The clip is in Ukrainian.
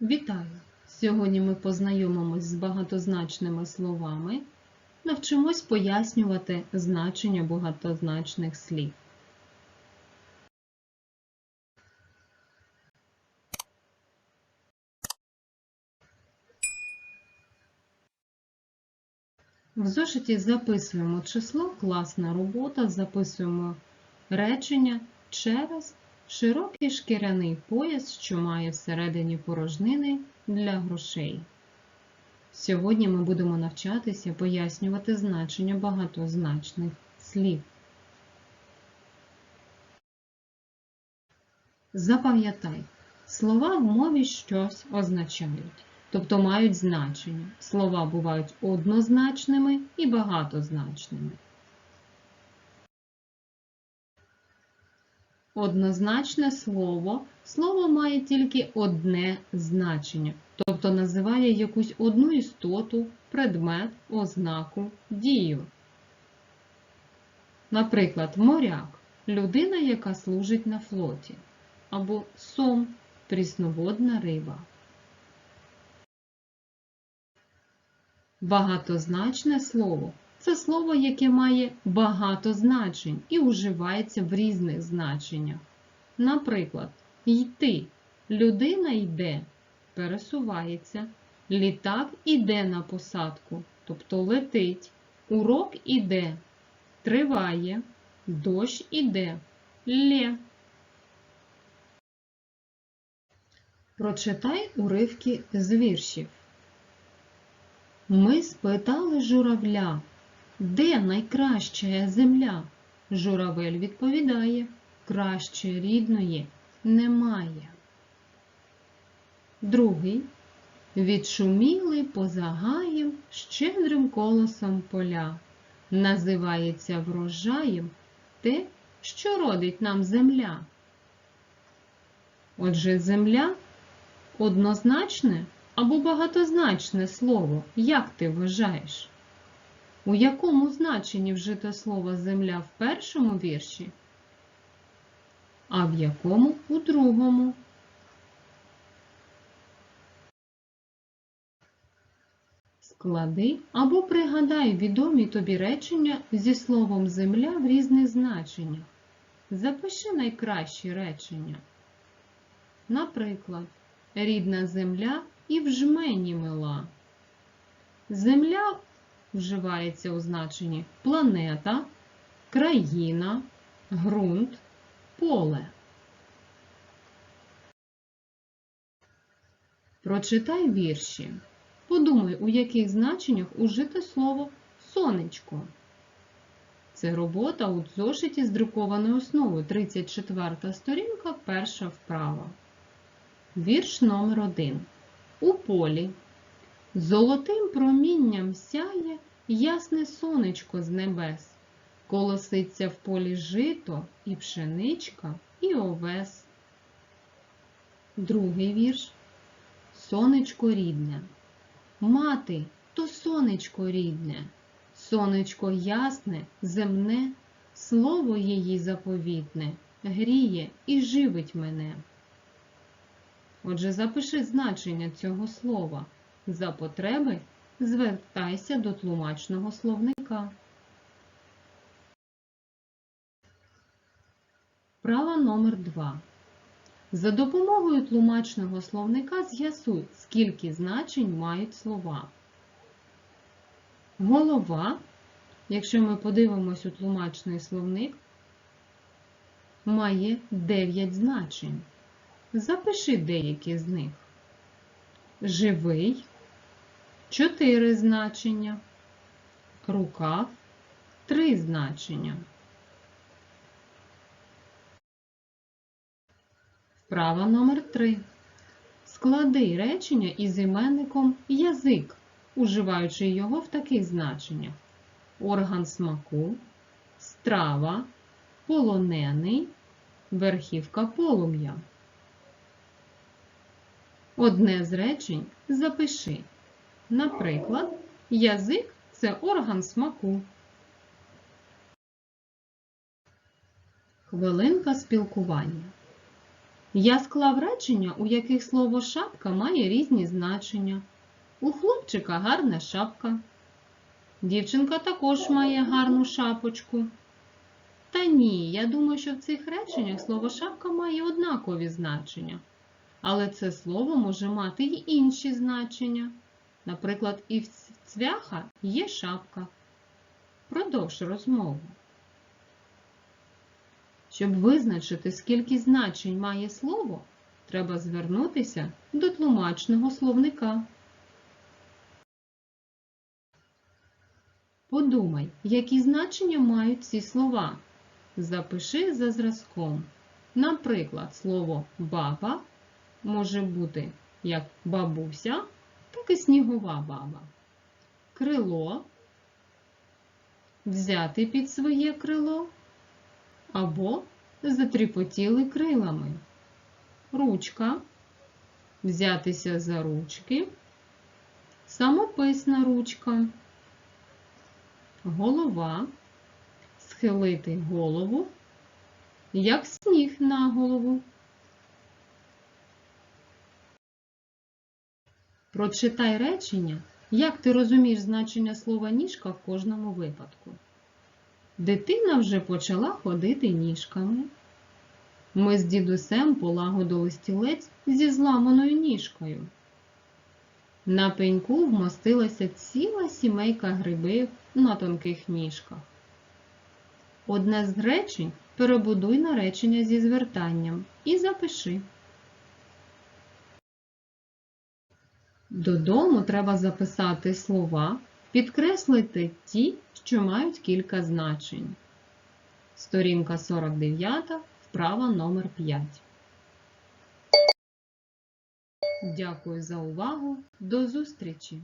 Вітаю! Сьогодні ми познайомимось з багатозначними словами, навчимось пояснювати значення багатозначних слів. В зошиті записуємо число, класна робота, записуємо речення через широкий шкіряний пояс, що має всередині порожнини для грошей. Сьогодні ми будемо навчатися пояснювати значення багатозначних слів. Запам'ятай, слова в мові щось означають, тобто мають значення. Слова бувають однозначними і багатозначними. Однозначне слово слово має тільки одне значення, тобто називає якусь одну істоту, предмет, ознаку, дію. Наприклад, моряк людина, яка служить на флоті, або сом прісноводна риба. Багатозначне слово це слово, яке має багато значень і уживається в різних значеннях. Наприклад, йти. Людина йде, пересувається, літак іде на посадку, тобто летить, урок іде, триває, дощ іде, лє. Прочитай уривки з віршів. Ми спитали журавля, де найкраща земля? Журавель відповідає, краще рідної немає. Другий. Відшуміли поза гаєм щедрим колосом поля. Називається врожаєм те, що родить нам земля. Отже, земля однозначне або багатозначне слово, як ти вважаєш? У якому значенні вжито слово земля в першому вірші, а в якому у другому? Склади або пригадай відомі тобі речення зі словом земля в різних значеннях. Запиши найкращі речення. Наприклад, рідна земля і в жмені мила. Земля вживається у значенні планета, країна, ґрунт, поле. Прочитай вірші. Подумай, у яких значеннях ужите слово сонечко. Це робота у зошиті з друкованою основою 34 сторінка, перша вправа. Вірш номер 1 У полі Золотим промінням сяє ясне сонечко з небес, колоситься в полі жито і пшеничка, і овес. Другий вірш. Сонечко рідне. Мати, то сонечко рідне, сонечко ясне, земне, слово її заповітне, гріє і живить мене. Отже, запиши значення цього слова. За потреби звертайся до тлумачного словника. Права номер 2. За допомогою тлумачного словника з'ясуй, скільки значень мають слова. Голова, якщо ми подивимось у тлумачний словник, має 9 значень. Запиши деякі з них. Живий 4 значення, рукав 3 значення. Вправа номер 3. Склади речення із іменником язик, уживаючи його в таких значеннях: орган смаку, страва, полонений, верхівка полум'я. Одне з речень запиши. Наприклад, язик це орган смаку. Хвилинка спілкування. Я склав речення, у яких слово шапка має різні значення. У хлопчика гарна шапка. Дівчинка також має гарну шапочку. Та ні, я думаю, що в цих реченнях слово шапка має однакові значення. Але це слово може мати й інші значення. Наприклад, і в цвяха є шапка. Продовж розмову. Щоб визначити, скільки значень має слово, треба звернутися до тлумачного словника. Подумай, які значення мають ці слова. Запиши за зразком. Наприклад, слово баба може бути як бабуся, так і снігова баба. Крило взяти під своє крило або затріпотіли крилами. Ручка взятися за ручки, самописна ручка, голова схилити голову, як сніг на голову. Прочитай речення, як ти розумієш значення слова ніжка в кожному випадку. Дитина вже почала ходити ніжками. Ми з дідусем полагодили стілець зі зламаною ніжкою. На пеньку вмостилася ціла сімейка грибів на тонких ніжках. Одне з речень перебудуй на речення зі звертанням і запиши. Додому треба записати слова, підкреслити ті, що мають кілька значень. Сторінка 49, вправа номер 5. Дякую за увагу. До зустрічі!